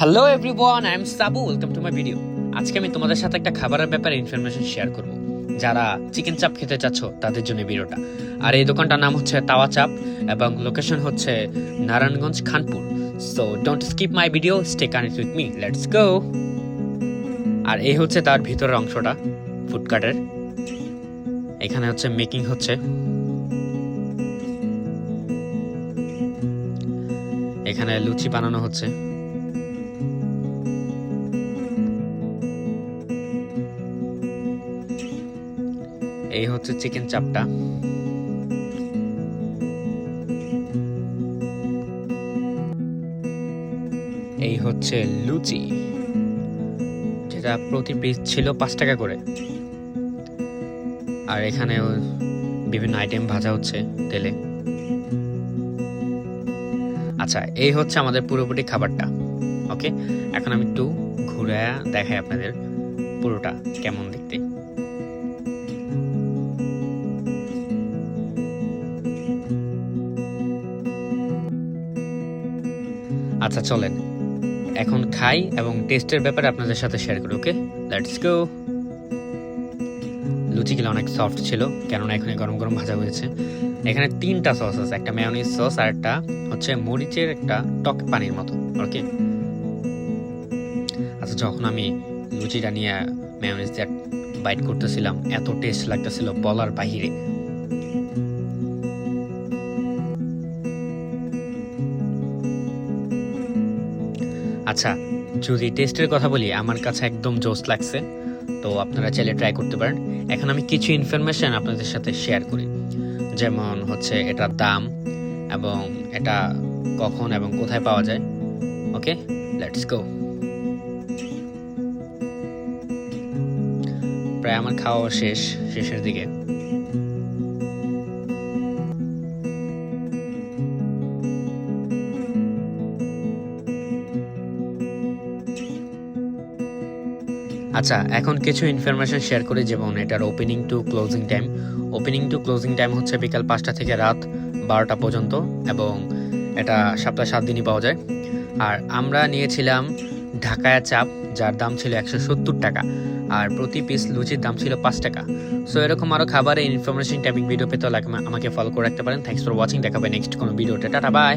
Hello everyone I am Sabu welcome to my video আজকে আমি তোমাদের সাথে একটা খাবারের ব্যাপারে ইনফরমেশন শেয়ার করব। যারা চিকেন চাপ খেতে চাচ্ছ, তাদের জন্য ভিডিওটা। আর এই দোকানটার নাম হচ্ছে তাওয়া চাপ এবং লোকেশন হচ্ছে Narayanganj, Khanpur. So don't skip my video stay connect with me let's go আর এই হচ্ছে তার ভিতরের অংশটা ফুডকার্টের এখানে হচ্ছে মেকিং হচ্ছে। এখানে লুচি বানানো হচ্ছে। এই হচ্ছে চিকেন চাপটা। এই হচ্ছে লুচি, যেটা প্রতি পিস ছিল পাঁচ টাকা করে। আর এখানে বিভিন্ন আইটেম ভাজা হচ্ছে তেলে। আচ্ছা এই হচ্ছে আমাদের পুরোপুরি খাবারটা ওকে এখন আমি একটু ঘুরে দেখাই আপনাদের পুরোটা কেমন দেখতে। আচ্ছা চলেন। এখন খাই এবং টেস্টের ব্যাপারে আপনাদের সাথে শেয়ার করি ওকে লেটস গো লুচিগুলো অনেক সফট ছিল, কেননা এখানে গরম গরম ভাজা হয়েছে। এখানে তিনটা সস আছে, একটা মেয়নিজ সস আর একটা হচ্ছে মরিচের একটা টক পানির মতো ওকে আচ্ছা যখন আমি লুচিটা নিয়ে মেয়নিজ দিয়ে বাইট করতেছিলাম, এত টেস্ট লাগতেছিল বলার বাহিরে। আচ্ছা যদি টেস্টের কথা বলি, আমার কাছে একদম জোস লাগছে। তো আপনারা চাইলে ট্রাই করতে পারেন। এখন আমি কিছু ইনফরমেশন আপনাদের সাথে শেয়ার করি। যেমন হচ্ছে এটার দাম এবং এটা কখন এবং কোথায় পাওয়া যায়। ওকে লেটস গো প্রায় আমার খাওয়া শেষ, শেষের দিকে। আচ্ছা এখন কিছু ইনফরমেশন শেয়ার করি যেমন এটার opening to closing time opening to closing time হচ্ছে বিকাল পাঁচটা থেকে রাত বারোটা পর্যন্ত এবং এটা সপ্তাহে সাত দিনই পাওয়া যায়। আর আমরা নিয়েছিলাম ঢাকায়া চাপ, যার দাম ছিল একশো সত্তর টাকা। আর প্রতি পিস লুচির দাম ছিল পাঁচ টাকা। সো এরকম আরও খাবারের ইনফরমেশন টাইপিং ভিডিও পেতে হলে আমাকে ফলো করে রাখতে পারেন। থ্যাংকস ফর ওয়াচিং দেখাবে নেক্সট কোনো ভিডিওতে টাটা বাই